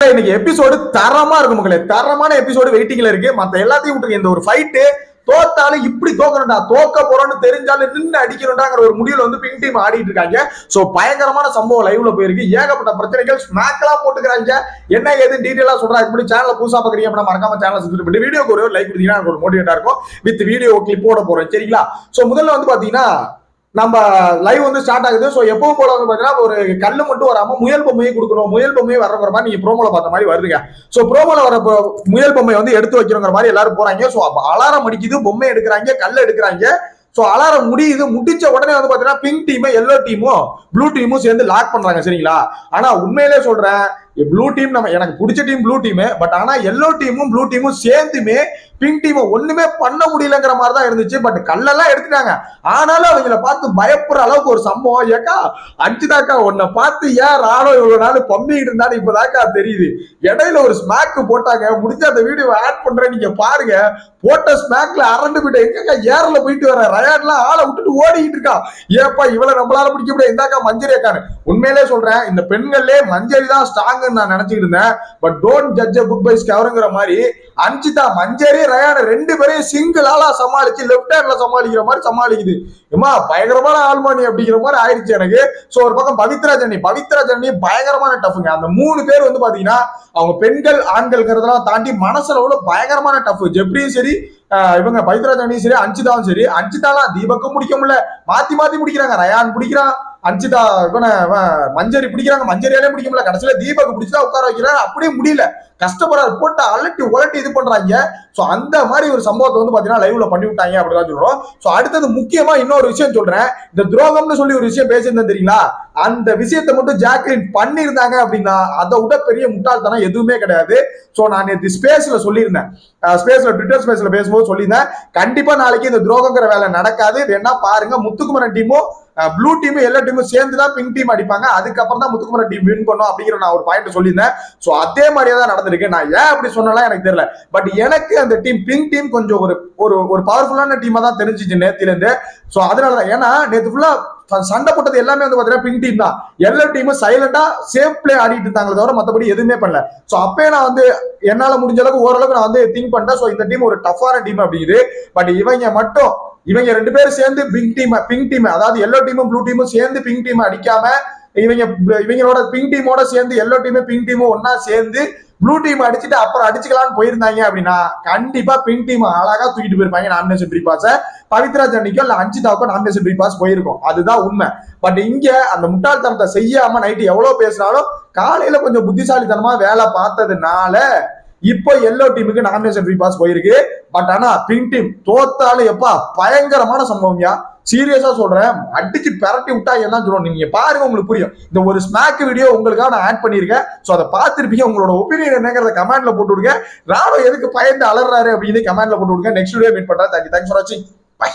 இன்னைக்கு எபிசோடு தரமா இருக்கும் மக்களே. தரமான எபிசோடு வெயிட்டிங்ல இருக்கு. மத்த எல்லாத்தையும் விட்டுருங்க. இந்த ஒரு ஃபைட்டு தோத்தாலும் இப்படி தோக்கணும்டா. தோக்க போறோம்னு தெரிஞ்சாலும் நின்று அடிக்கணும்டாங்கிற ஒரு முடிவில் வந்து பிங் டீம் ஆடிட்டு இருக்காங்க. ஸோ பயங்கரமான சம்பவம் லைவ்ல போயிருக்கு. ஏகப்பட்ட பிரச்சனைகள் ஸ்மாக்லாம் போட்டுக்கிறாங்க. என்ன ஏது டீட்டெயிலாக சொல்றா. இப்படி சேனல புதுசா பாக்குறீங்க அப்படின்னா மறக்காம சேனல் சப்ஸ்கிரைப் பண்ணி வீடியோக்கு ஒரு லைக் கொடுத்தீங்கன்னா எனக்கு ஒரு மோட்டிவேட்டா இருக்கும். வித் வீடியோ கிளிப் போட போறேன். சரிங்களா? ஸோ முதல்ல வந்து பாத்தீங்கன்னா நம்ம லைவ் வந்து ஸ்டார்ட் ஆகுது. ஸோ எப்பவும் போல வந்து பார்த்தீங்கன்னா ஒரு கல் மட்டும் வராமல் முயல் பொம்மையை கொடுக்கணும். முயல் பொம்மையை வரங்கிற மாதிரி நீங்க ப்ரோமோல பார்த்த மாதிரி வருதுங்க. ஸோ ப்ரோமோல வர முயல் பொம்மை வந்து எடுத்து வைக்கிறோங்கிற மாதிரி எல்லாரும் போறாங்க. ஸோ அப்போ அலாரம் அடிக்குது பொம்மை எடுக்கிறாங்க கல் எடுக்கிறாங்க. ஸோ அலாரம் முடியுது முடிச்ச உடனே வந்து பார்த்தீங்கன்னா பிங்க் டீமும் எல்லோ டீமும் ப்ளூ டீமும் சேர்ந்து லாக் பண்றாங்க. சரிங்களா? ஆனா உண்மையிலே சொல்றேன் ப்ளூ டீம் நம்ம எனக்கு பிடிச்ச டீம் ப்ளூ டீமு பட் ஆனால் எல்லோ டீமும் ப்ளூ டீமும் சேர்ந்துமே பிங்க் டீமை ஒன்றுமே பண்ண முடியலங்கிற மாதிரி தான் இருந்துச்சு பட் கல்லெல்லாம் எடுத்துட்டாங்க. ஆனாலும் அவங்கள பார்த்து பயப்படுற அளவுக்கு ஒரு சம்பவம். ஏக்கா அஞ்சுதாக்கா உன்னை பார்த்து ஏன் ராணோ இவ்வளோ நாள் பம்பிக்கிட்டு இருந்தாலும் இப்பதாக்கா தெரியுது. இடையில ஒரு ஸ்மாக் போட்டாங்க. முடிஞ்ச அந்த வீடியோ ஆட் பண்ணுறேன் நீங்கள் பாருங்க. போட்ட ஸ்மாக்ல அரண்டு போயிட்டு எங்கக்கா ஏரில் போயிட்டு வர? ரயாட்லாம் ஆளை விட்டுட்டு ஓடிக்கிட்டு இருக்கா. ஏப்பா இவ்வளோ நம்மளால பிடிக்க முடியாது. இந்தாக்கா மஞ்சரி அக்கானு உண்மையிலே சொல்கிறேன் இந்த பெண்கள்லேயே மஞ்சரி தான் நான் நினைச்சிட்டு இருந்தேன். But don't judge book by ஸ்கவருங்கிற மாதிரி அஞ்சிதா மஞ்சரி ரயான ரெண்டு பேரையும் சிங்கிள் ஆளா சமாளிச்சு லெப்ட் ஹேண்ட்ல சமாளிக்கிற மாதிரி சமாளிக்குது. ஏமா பயங்கரமான ஆல்மானி அப்படிங்கிற மாதிரி ஆயிடுச்சு எனக்கு. சோ ஒரு பக்கம் பவித்ரா ஜன்னி பவித்ரா ஜன்னி பயங்கரமான டஃப்ங்க. அந்த மூணு பேர் வந்து பாத்தீங்கன்னா அவங்க பெண்கள் ஆண்கள்ங்கிறதெல்லாம் தாண்டி மனசுல உள்ள பயங்கரமான டஃப். ஜெப்ரியும் சரி இவங்க பவித்ரா ஜனியும் சரி அஞ்சிதாவும் சரி அஞ்சிதாலாம் தீபக்கும் பிடிக்க முடியல. மாத்தி மாத்தி பிடிக்கிறாங்க. ரயான் பிடிக்கிறான். அஞ்சுதா இவனை மஞ்சரி பிடிக்கிறாங்க மஞ்சரியாலே பிடிக்க முடியல கடைசியில தீபக் பிடிச்சா உட்கார வைக்கிறாரு. அப்படியே முடியல. கஷ்டப்படுறாரு. போட்டு அலட்டி உலட்டி இது பண்றாங்க. சோ அந்த மாதிரி ஒரு சம்பவத்தை வந்து பாத்தீங்கன்னா லைவ்ல பண்ணி விட்டாங்க அப்படிதான் சொல்றோம். சோ அடுத்தது முக்கியமா இன்னொரு விஷயம் சொல்றேன். இந்த துரோகம்னு சொல்லி ஒரு விஷயம் பேசியிருந்தேன் தெரியுங்களா? அந்த விஷயத்தை மட்டும் ஜாக்லின் பண்ணியிருந்தாங்க அப்படின்னா அதை விட பெரிய முட்டாள்தனம் எதுவுமே கிடையாது. ஸோ நான் நேற்று ஸ்பேஸ்ல சொல்லியிருந்தேன். ஸ்பேஸ்ல ட்விட்டர் ஸ்பேஸ்ல பேசும்போது சொல்லியிருந்தேன். கண்டிப்பா நாளைக்கு இந்த துரோகங்கிற வேலை நடக்காது. வேணா பாருங்க. முத்துக்குமரன் டீமும் ப்ளூ டீமும் எல்லா டீமும் சேர்ந்து தான் பிங்க் டீம் அடிப்பாங்க. அதுக்கப்புறம் தான் முத்துக்குமரன் டீம் வின் பண்ணும் அப்படிங்கிற நான் ஒரு பாயிண்ட் சொல்லியிருந்தேன். ஸோ அதே மாதிரியே தான் நடந்திருக்கு. நான் ஏன் அப்படி சொன்னலாம் எனக்கு தெரியல. பட் எனக்கு அந்த டீம் பிங்க் டீம் கொஞ்சம் ஒரு ஒரு ஒரு பவர்ஃபுல்லான டீமாக தான் தெரிஞ்சிச்சு நேத்திலேருந்து. ஸோ அதனால தான் ஏன்னா நேற்று ஃபுல்லாக சண்டை போட்டது எல்லாமே வந்து பாத்தீங்கன்னா பிங்க் டீம் தான். எல்லா டீமும் சைலண்டா சேஃப் பிளே ஆடிட்டு இருந்தாங்களே தவிர மத்தபடி எதுவுமே பண்ணல. சோ அப்பயே நான் வந்து என்னால முடிஞ்ச அளவுக்கு ஓரளவுக்கு நான் வந்து திங்க் பண்ணிட்டேன். சோ இந்த டீம் ஒரு டஃப்பான டீம் அப்படிங்குது. பட் இவங்க மட்டும் இவங்க ரெண்டு பேரும் சேர்ந்து பிங்க் டீம் பிங்க் டீம் அதாவது எல்லோ டீமும் ப்ளூ டீமும் சேர்ந்து பிங்க் டீம் அடிக்காம இவங்க இவங்களோட பிங்க் டீமோட சேர்ந்து எல்லோ டீமும் பிங்க் டீமும் ஒன்னா சேர்ந்து ப்ளூ டீம் அடிச்சுட்டு அப்புறம் அடிச்சுக்கலாம்னு போயிருந்தாங்க அப்படின்னா கண்டிப்பா பிங்க் டீம் அழகா தூக்கிட்டு போயிருப்பாங்க. நான் ப்ரீ பாஸ பவித்ரா ஜன்னிக்கோ இல்ல அஞ்சிதாவுக்கோ நாமினேஷன் ப்ரீ பாஸ் போயிருக்கும். அதுதான் உண்மை. பட் இங்க அந்த முட்டாள்தனத்தை செய்யாம நைட்டு எவ்வளவு பேசினாலும் காலையில கொஞ்சம் புத்திசாலித்தனமா வேலை பார்த்ததுனால இப்போ எல்லோ டீமுக்கு நாமினேஷன் ஃப்ரீ பாஸ் போயிருக்கு. பட் ஆனா பிங்க் டீம் தோத்தாலும் எப்பா பயங்கரமான சம்பவம்யா சீரியஸா சொல்றேன். அடிச்சு பெரட்டி விட்டா என்ன சொல்லணும் நீங்க பாருங்க உங்களுக்கு புரியும். இந்த ஒரு ஸ்மாக் வீடியோ உங்களுக்காக நான் ஆட் பண்ணியிருக்கேன். ஸோ அதை பார்த்துருப்பீங்க. உங்களோட ஒப்பீனியன் என்னங்கிறத கமெண்ட்ல போட்டு விடுங்க. ராணுவ எதுக்கு பயந்து அலறாரு அப்படின்னு கமெண்ட்ல போட்டு விடுங்க. நெக்ஸ்ட் வீடியோ மீட் பண்றேன். தேங்க்யூ தேங்க்ஸ் ஃபார் வாட்சிங் பை